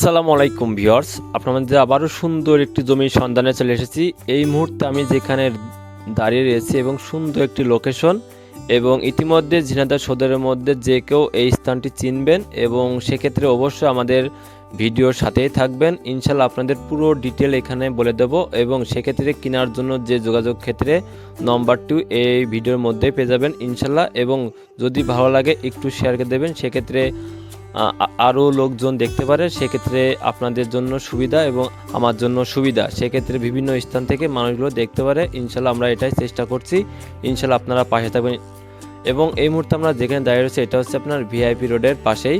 আসসালামু আলাইকুম ভিউয়ার্স। আপনার মধ্যে আবারও সুন্দর একটি জমির সন্ধানে চলে এসেছি। এই মুহূর্তে আমি যেখানে দাঁড়িয়ে রয়েছি এবং সুন্দর একটি লোকেশন এবং ইতিমধ্যে ঝিনাদা সদরের মধ্যে যে কেউ এই স্থানটি চিনবেন এবং সেক্ষেত্রে অবশ্যই আমাদের ভিডিওর সাথেই থাকবেন। ইনশাল্লাহ আপনাদের পুরো ডিটেল এখানে বলে দেব এবং সেক্ষেত্রে কেনার জন্য যে যোগাযোগ ক্ষেত্রে নম্বরটি এই ভিডিওর মধ্যে পেয়ে যাবেন ইনশাল্লাহ এবং যদি ভালো লাগে একটু শেয়ার করে দেবেন, সেক্ষেত্রে আরও লোকজন দেখতে পারে, সেক্ষেত্রে আপনাদের জন্য সুবিধা এবং আমার জন্য সুবিধা। সেক্ষেত্রে বিভিন্ন স্থান থেকে মানুষগুলো দেখতে পারে, ইনশাল্লাহ আমরা এটাই চেষ্টা করছি। ইনশাল্লাহ আপনারা পাশে থাকবেন। এবং এই মুহূর্তে আমরা যেখানে দাঁড়িয়ে রয়েছে, এটা হচ্ছে আপনার ভিআইপি রোডের পাশেই।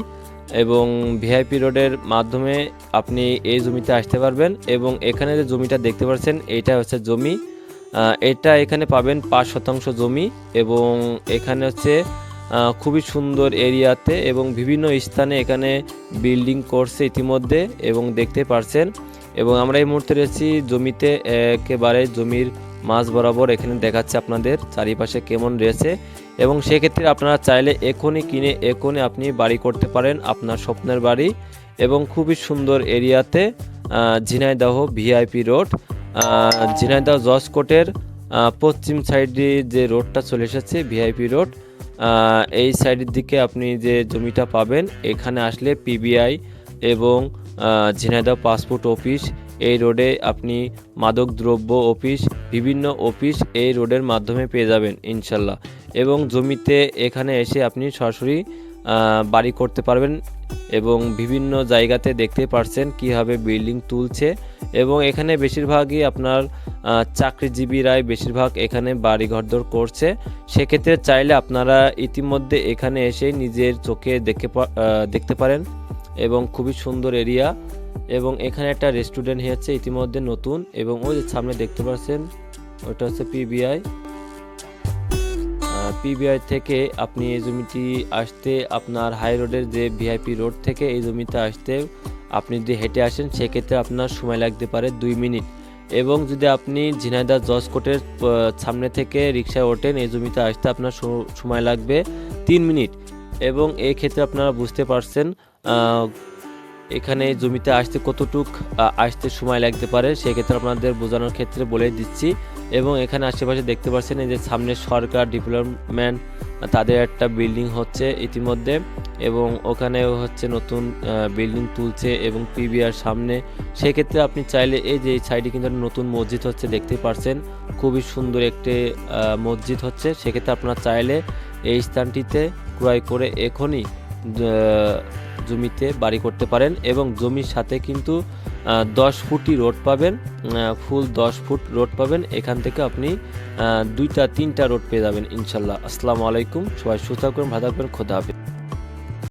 এবং ভিআইপি রোডের মাধ্যমে আপনি এই জমিতে আসতে পারবেন এবং এখানে যে জমিটা দেখতে পাচ্ছেন, এইটা হচ্ছে জমি। এটা এখানে পাবেন পাঁচ শতাংশ জমি এবং এখানে হচ্ছে খুবই সুন্দর এরিয়াতে এবং বিভিন্ন স্থানে এখানে বিল্ডিং করছে ইতিমধ্যে এবং দেখতে পারছেন। এবং আমরা এই মুহূর্তে রয়েছি জমিতে, একেবারে জমির মাঝ বরাবর এখানে দেখাচ্ছে আপনাদের চারিপাশে কেমন রয়েছে। এবং সেক্ষেত্রে আপনারা চাইলে এখনই কিনে, এখনই আপনি বাড়ি করতে পারেন আপনার স্বপ্নের বাড়ি। এবং খুবই সুন্দর এরিয়াতে ঝিনাইদহ ভিআইপি রোড। ঝিনাইদহ জজকোটের পশ্চিম সাইডে যে রোডটা চলে এসেছে ভিআইপি রোড এই সাইডের দিকে আপনি যে জমিটা পাবেন, এখানে আসলে পিবিআই এবং ঝিনাইদহ পাসপোর্ট অফিস এই রোডে আপনি মাদক দ্রব্য অফিস বিভিন্ন অফিস এই রোডের মাধ্যমে পেয়ে যাবেন, ইনশাল্লাহ। এবং জমিতে এখানে এসে আপনি সরাসরি বাড়ি করতে পারবেন এবং বিভিন্ন জায়গাতে দেখতে পারছেন কীভাবে বিল্ডিং তুলছে এবং এখানে বেশিরভাগই আপনার চাকরিজীবীরাই বেশিরভাগ এখানে বাড়ি ঘরদোর করছে। সেক্ষেত্রে চাইলে আপনারা ইতিমধ্যে এখানে এসে নিজের চোখে দেখে দেখতে পারেন এবং খুবই সুন্দর এরিয়া এবং এখানে একটা রেস্টুরেন্ট হয়েছে ইতিমধ্যে নতুন এবং ওই যে সামনে দেখতে পাচ্ছেন ওটা হচ্ছে পিবিআই পিবিআই থেকে আপনি এই জমিটি আসতে আপনার হাই রোডের যে ভিআইপি রোড থেকে এই জমিতে আসতে আপনি যদি হেঁটে আসেন, সেক্ষেত্রে আপনার সময় লাগতে পারে দুই মিনিট। এবং যদি আপনি ঝিনাইদহ জজ কোর্টের সামনে থেকে রিক্সায় ওঠেন, এই জমিতে আসতে আপনার সময় লাগবে তিন মিনিট। এবং এই ক্ষেত্রে আপনারা বুঝতে পারছেন এখানে জমিতে আসতে কতটুক আসতে সময় লাগতে পারে, সেক্ষেত্রে আপনাদের বোঝানোর ক্ষেত্রে বলে দিচ্ছি। এবং এখানে আশেপাশে দেখতে পাচ্ছেন এই যে সামনে সরকার ডেভেলপমেন্ট তাদের একটা বিল্ডিং হচ্ছে ইতিমধ্যে। এবং ওখানেও হচ্ছে নতুন বিল্ডিং তুলছে এবং পিবিআর সামনে। সেক্ষেত্রে আপনি চাইলে এই যে এই সাইডে কিন্তু নতুন মসজিদ হচ্ছে দেখতে পারছেন। খুবই সুন্দর একটি মসজিদ হচ্ছে। সেক্ষেত্রে আপনারা চাইলে এই স্থানটিতে ক্রয় করে এখনই জমিতে বাড়ি করতে পারেন এবং জমির সাথে কিন্তু দশ ফুটই রোড পাবেন ফুল দশ ফুট রোড পাবেন। এখান থেকে আপনি দুইটা, তিনটা রোড পেয়ে যাবেন ইনশাল্লাহ। আসসালামু আলাইকুম। সবাই সুস্থ থাকবেন ভালো থাকবেন খোদা হাফেজ।